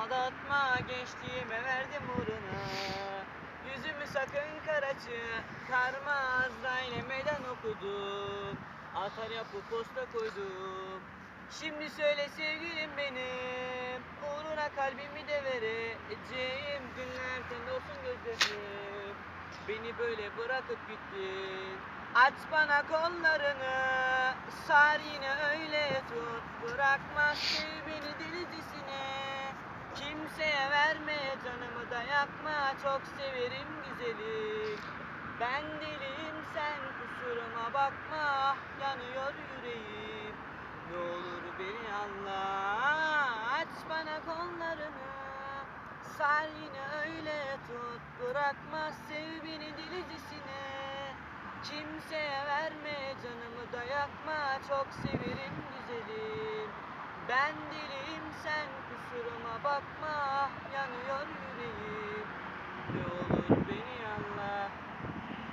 Aldatma gençliğime verdim uğruna. Yüzümü sakın karaçı Karma Azrail'e meydan okudum. Atar yapıp posta koydum. Şimdi söyle sevgilim benim Uğruna kalbimi de vereceğim Günler senin olsun gözlerim. Beni böyle bırakıp gittin. Aç bana kollarını Sar yine öyle tut Bırakma sev beni delicesine Kimseye verme canımı da yakma Çok severim güzelim. Ben deliyim sen kusuruma bakma Yanıyor yüreğim. Ne olur beni anla Aç bana kollarını. Sar yine öyle tut Bırakma sev beni delicesine Kimseye verme canımı da yakma Çok severim güzelim. Ben kusuruma bakma Yanıyor yüreğim. Ne olur beni